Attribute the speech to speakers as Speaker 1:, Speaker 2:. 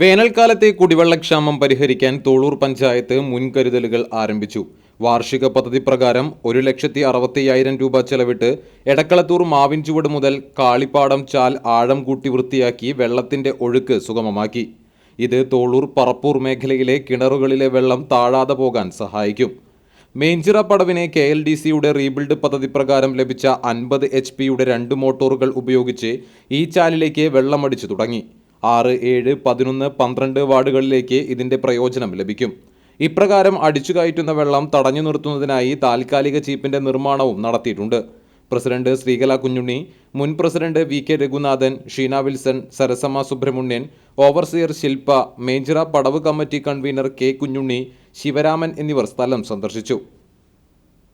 Speaker 1: വേനൽക്കാലത്തെ കുടിവെള്ളക്ഷാമം പരിഹരിക്കാൻ തോളൂർ പഞ്ചായത്ത് മുൻകരുതലുകൾ ആരംഭിച്ചു. വാർഷിക പദ്ധതി പ്രകാരം ഒരു ലക്ഷത്തി അറുപത്തയ്യായിരം രൂപ ചെലവിട്ട് എടക്കളത്തൂർ മാവിൻചുവട് മുതൽ കാളിപ്പാടം ചാൽ ആഴം കൂട്ടി വൃത്തിയാക്കി വെള്ളത്തിന്റെ ഒഴുക്ക് സുഗമമാക്കി. ഇത് തോളൂർ പറപ്പൂർ മേഖലയിലെ കിണറുകളിലെ വെള്ളം താഴാതെ പോകാൻ സഹായിക്കും. മേഞ്ചിറ പടവിനെ കെ എൽ ഡി സിയുടെ റീബിൽഡ് പദ്ധതി പ്രകാരം ലഭിച്ച അൻപത് എച്ച് പിയുടെ രണ്ട് മോട്ടോറുകൾ ഉപയോഗിച്ച് ഈ ചാലിലേക്ക് വെള്ളമടിച്ചു തുടങ്ങി. ആറ് ഏഴ് പതിനൊന്ന് പന്ത്രണ്ട് വാർഡുകളിലേക്ക് ഇതിന്റെ പ്രയോജനം ലഭിക്കും. ഇപ്രകാരം അടിച്ചുകയറ്റുന്ന വെള്ളം തടഞ്ഞു നിർത്തുന്നതിനായി താൽക്കാലിക ചീപ്പിന്റെ നിർമ്മാണവും നടത്തിയിട്ടുണ്ട്. പ്രസിഡന്റ് ശ്രീകല കുഞ്ഞുണ്ണി മുൻ president V K Raghunathan Sheena Wilson Sarasamma Subramanian overseer Shilpa Menchira പടവ് committee convener K Kunjunni Sivaraman എന്നിവർ സ്ഥലം സന്ദർശിച്ചു.